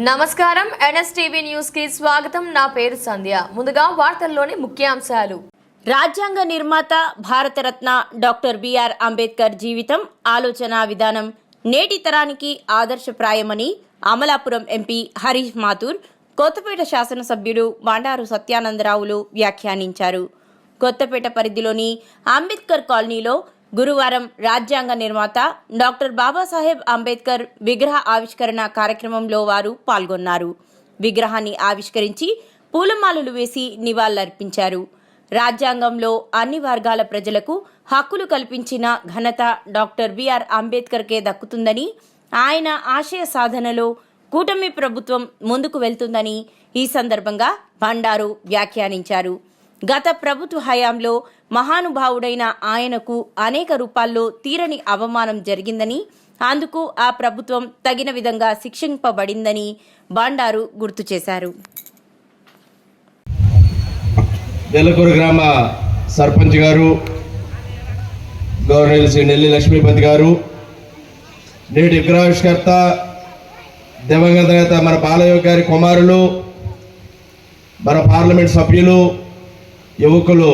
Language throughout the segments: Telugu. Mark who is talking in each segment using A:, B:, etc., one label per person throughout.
A: నమస్కారం. ఎన్ఎస్టీవీ న్యూస్కి స్వాగతం. నా పేరు సంధ్య. ముందుగా వార్తల్లోని ముఖ్యాంశాలు.
B: రాజ్యాంగ నిర్మాత భారతరత్న డాక్టర్ బిఆర్ అంబేద్కర్ జీవితం ఆలోచన విధానం నేటి తరానికి ఆదర్శప్రాయమని అమలాపురం ఎంపీ హరీష్ మాథూర్ కొత్తపేట శాసనసభ్యుడు బండారు సత్యానందరావులు వ్యాఖ్యానించారు. కొత్తపేట పరిధిలోని అంబేద్కర్ కాలనీలో గురువారం రాజ్యాంగ నిర్మాత డాక్టర్ బాబాసాహెబ్ అంబేద్కర్ విగ్రహ ఆవిష్కరణ కార్యక్రమంలో వారు పాల్గొన్నారు. విగ్రహాన్ని ఆవిష్కరించి పూలమాలలు వేసి నివాళులర్పించారు. రాజ్యాంగంలో అన్ని వర్గాల ప్రజలకు హక్కులు కల్పించిన ఘనత డాక్టర్ బిఆర్ అంబేద్కర్కే దక్కుతుందని ఆయన ఆశయ సాధనలో కూటమి ప్రభుత్వం ముందుకు వెళ్తుందని ఈ సందర్భంగా బండారు వ్యాఖ్యానించారు. గత ప్రభుత్వ హయాంలో మహానుభావుడైన ఆయనకు అనేక రూపాల్లో తీరని అవమానం జరిగిందని అందుకు ఆ ప్రభుత్వం తగిన విధంగా శిక్షింపబడిందని బాండారు గుర్తు చేశారు.
C: నెల్లకూరు గ్రామ సర్పంచ్ గారు గవర్నర్ శ్రీ నెల్లి లక్ష్మీపతి గారు నేటి విగ్రహావిష్కర్త దివంగత నేత మన బాలయ్య గారి కుమారులు మన పార్లమెంట్ సభ్యులు యువకులు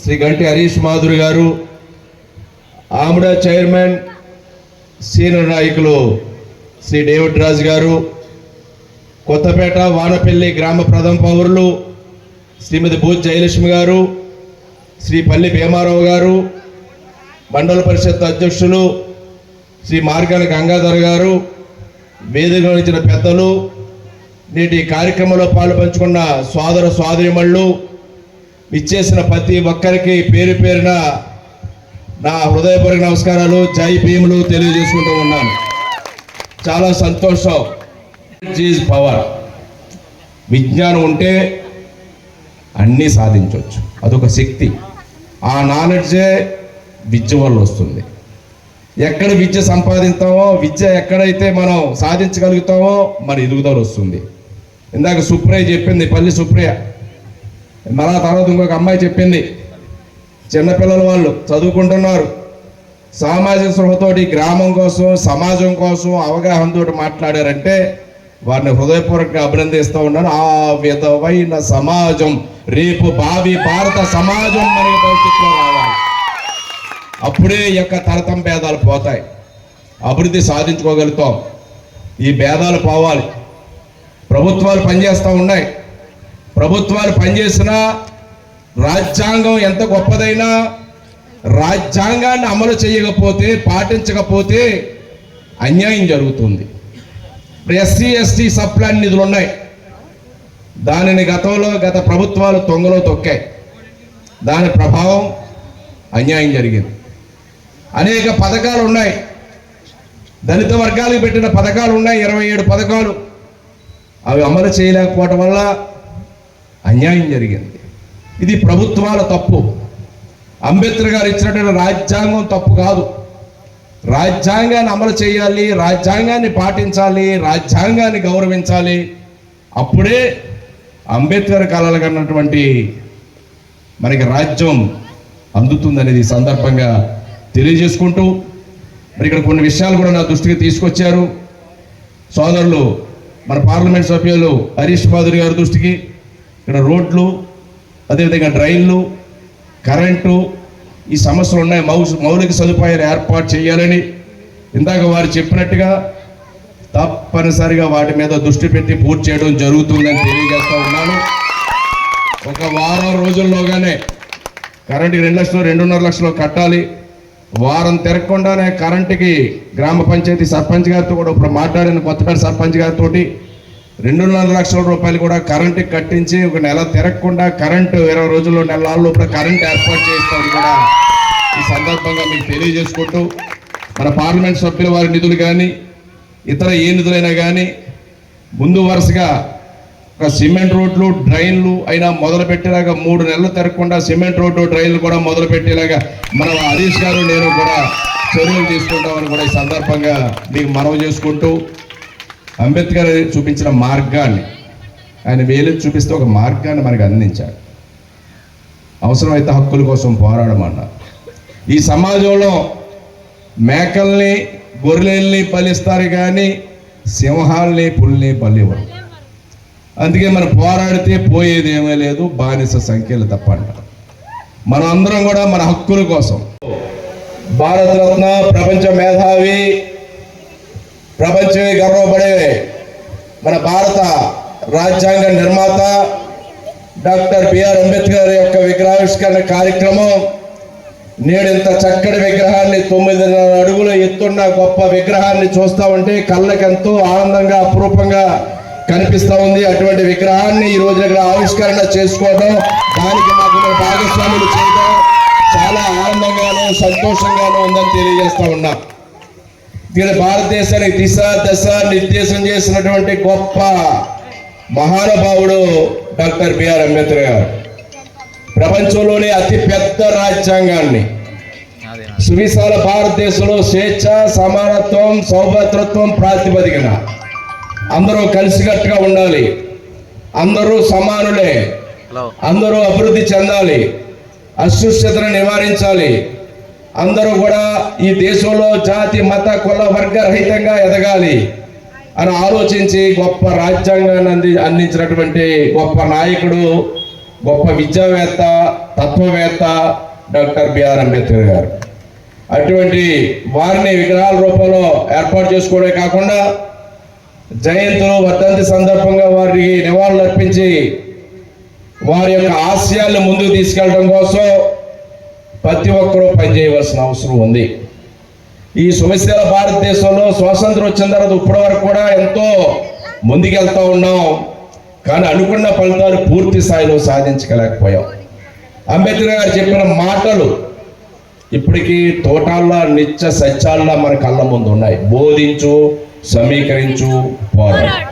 C: శ్రీ గంటి హరీష్ మాధురి గారు ఆముడ చైర్మన్ సీనియర్ నాయకులు శ్రీ డేవిడ్ రాజ్ గారు కొత్తపేట వానపల్లి గ్రామ ప్రథమ పౌరులు శ్రీమతి భూజ్ జయలక్ష్మి గారు శ్రీ పల్లి భీమారావు గారు మండల పరిషత్ అధ్యక్షులు శ్రీ మార్గాల గంగాధర్ గారు వేదికలో ఇచ్చిన పెద్దలు నేటి కార్యక్రమంలో పాలు పంచుకున్న సోదర సోదరిమళ్ళు ఇచ్చేసిన ప్రతి ఒక్కరికి పేరు పేరున నా హృదయపూర్వక నమస్కారాలు జై భీములు తెలియజేసుకుంటూ ఉన్నాను. చాలా సంతోషం. ఈజ్ పవర్ విజ్ఞానం ఉంటే అన్నీ సాధించవచ్చు అదొక శక్తి. ఆ నాలెడ్జే విద్య వల్ల వస్తుంది. ఎక్కడ విద్య సంపాదిస్తామో విద్య ఎక్కడైతే మనం సాధించగలుగుతామో మన ఎదుగుదల వస్తుంది. ఇందాక సుప్రియ చెప్పింది పల్లి సుప్రియ మళ్ళా తర్వాత ఇంకొక అమ్మాయి చెప్పింది. చిన్నపిల్లల వాళ్ళు చదువుకుంటున్నారు. సామాజిక సృహతోటి గ్రామం కోసం సమాజం కోసం అవగాహనతో మాట్లాడారంటే వారిని హృదయపూర్వకంగా అభినందిస్తూ ఉన్నాను. ఆ విధమైన సమాజం రేపు భావి భారత సమాజం మనకి భవిష్యత్తులో రావాలి. అప్పుడే ఈ యొక్క తరతం భేదాలు పోతాయి. అభివృద్ధి సాధించుకోగలుగుతాం. ఈ భేదాలు పోవాలి. ప్రభుత్వాలు పనిచేస్తూ ఉన్నాయి. ప్రభుత్వాలు పనిచేసినా రాజ్యాంగం ఎంత గొప్పదైనా రాజ్యాంగాన్ని అమలు చేయకపోతే పాటించకపోతే అన్యాయం జరుగుతుంది. ఇప్పుడు ఎస్సీ ఎస్టీ సప్లాన్ నిధులు ఉన్నాయి. దానిని గతంలో గత ప్రభుత్వాలు తొంగలో తొక్కాయి. దాని ప్రభావం అన్యాయం జరిగింది. అనేక పథకాలు ఉన్నాయి. దళిత వర్గాలకు పెట్టిన పథకాలు ఉన్నాయి. ఇరవై ఏడు పథకాలు. అవి అమలు చేయలేకపోవటం వల్ల అన్యాయం జరిగింది. ఇది ప్రభుత్వాల తప్పు. అంబేద్కర్ గారు ఇచ్చినటువంటి రాజ్యాంగం తప్పు కాదు. రాజ్యాంగాన్ని అమలు చేయాలి రాజ్యాంగాన్ని పాటించాలి రాజ్యాంగాన్ని గౌరవించాలి. అప్పుడే అంబేద్కర్ కళలు కన్నటువంటి మనకి రాజ్యం అందుతుందనేది సందర్భంగా తెలియజేసుకుంటూ మరి ఇక్కడ కొన్ని విషయాలు కూడా నా దృష్టికి తీసుకొచ్చారు. సోదరులు మన పార్లమెంట్ సభ్యులు హరీష్ మాధురి గారి దృష్టికి ఇక్కడ రోడ్లు అదేవిధంగా డ్రైన్లు కరెంటు ఈ సమస్యలు ఉన్నాయి మౌ మౌలిక సదుపాయాలు ఏర్పాటు చేయాలని ఇందాక వారు చెప్పినట్టుగా తప్పనిసరిగా వాటి మీద దృష్టి పెట్టి పూర్తి చేయడం జరుగుతుందని తెలియజేస్తూ ఉన్నాను. ఒక వారం రోజుల్లోగానే కరెంటుకి రెండు లక్షలు రెండున్నర లక్షలు కట్టాలి. వారం తిరగకుండానే కరెంటుకి గ్రామ పంచాయతీ సర్పంచ్ గారితో కూడా ఇప్పుడు మాట్లాడిన కొత్తపేట సర్పంచ్ గారితో రెండున్నర లక్షల రూపాయలు కూడా కరెంటు కట్టించి ఒక నెల తిరగకుండా కరెంటు ఇరవై రోజుల్లో నెల లోపల కరెంట్ ఏర్పాటు చేస్తామని కూడా ఈ సందర్భంగా మీకు తెలియజేసుకుంటూ మన పార్లమెంట్ సభ్యుల వారి నిధులు కానీ ఇతర ఏ నిధులైనా కానీ ముందు వరుసగా ఒక సిమెంట్ రోడ్లు డ్రైన్లు అయినా మొదలుపెట్టేలాగా మూడు నెలలు తిరగకుండా సిమెంట్ రోడ్డు డ్రైన్లు కూడా మొదలుపెట్టేలాగా మన హరీష్ గారు నేను కూడా చర్యలు తీసుకుంటామని కూడా ఈ సందర్భంగా మీకు మనవి చేసుకుంటూ అంబేద్కర్ చూపించిన మార్గాన్ని ఆయన వేలు చూపిస్తే ఒక మార్గాన్ని మనకు అందించాడు. అవసరమైతే హక్కుల కోసం పోరాడమన్నారు. ఈ సమాజంలో మేకల్ని గొర్రెల్ని పలిస్తారు కానీ సింహాల్ని పుల్ని పలివ్వరు. అందుకే మనం పోరాడితే పోయేది ఏమీ లేదు బానిస సంఖ్యలు తప్పంట మనం అందరం కూడా మన హక్కుల కోసం. భారతరత్న ప్రపంచ మేధావి ప్రపంచమే గర్వపడే మన భారత రాజ్యాంగ నిర్మాత డాక్టర్ బిఆర్ అంబేద్కర్ యొక్క విగ్రహావిష్కరణ కార్యక్రమం నేడు ఇంత చక్కటి విగ్రహాన్ని తొమ్మిదిన్నర అడుగుల ఎత్తున్న గొప్ప విగ్రహాన్ని చూస్తా ఉంటే కళ్ళకెంతో ఆనందంగా అపురూపంగా కనిపిస్తూ ఉంది. అటువంటి విగ్రహాన్ని ఈ రోజు ఇక్కడ ఆవిష్కరణ చేసుకోవడం దానికి మాకు భాగస్వాములు చేయడం చాలా ఆనందంగాను సంతోషంగాను ఉందని తెలియజేస్తా ఉన్నాం. దీని భారతదేశానికి దిశ దశ నిర్దేశం చేసినటువంటి గొప్ప మహానుభావుడు డాక్టర్ బిఆర్ అంబేద్కర్ గారు. ప్రపంచంలోనే అతి పెద్ద రాజ్యాంగాన్ని. సువిశాల భారతదేశంలో స్వేచ్ఛ సమానత్వం సౌభద్రత్వం ప్రాతిపదికన అందరూ కలిసికట్టుగా ఉండాలి. అందరూ సమానులే. అందరూ అభివృద్ధి చెందాలి. అస్పృశ్యతను నివారించాలి. అందరూ కూడా ఈ దేశంలో జాతి మత కుల వర్గ రహితంగా ఎదగాలి అని ఆలోచించి గొప్ప రాజ్యాంగాన్ని అంది అందించినటువంటి గొప్ప నాయకుడు గొప్ప విద్యావేత్త తత్వవేత్త డాక్టర్ బిఆర్ అంబేద్కర్ గారు. అటువంటి వారిని విగ్రహాల రూపంలో ఏర్పాటు చేసుకోవడమే కాకుండా జయంతులు వర్ధంతి సందర్భంగా వారికి నివాళులు అర్పించి వారి యొక్క ఆశయాలను ముందుకు తీసుకెళ్ళడం కోసం ప్రతి ఒక్కరూ పనిచేయవలసిన అవసరం ఉంది. ఈ సమస్యల భారతదేశంలో స్వాతంత్రం వచ్చిన తర్వాత ఇప్పటి వరకు కూడా ఎంతో ముందుకెళ్తా ఉన్నాం. కానీ అనుకున్న ఫలితాలు పూర్తి స్థాయిలో సాధించగలేకపోయాం అంబేద్కర్ గారు చెప్పిన మాటలు ఇప్పటికీ తోటాల్లా నిత్య సత్యాల్లా మన కళ్ళ ముందు ఉన్నాయి. బోధించు సమీకరించు పోరాడు.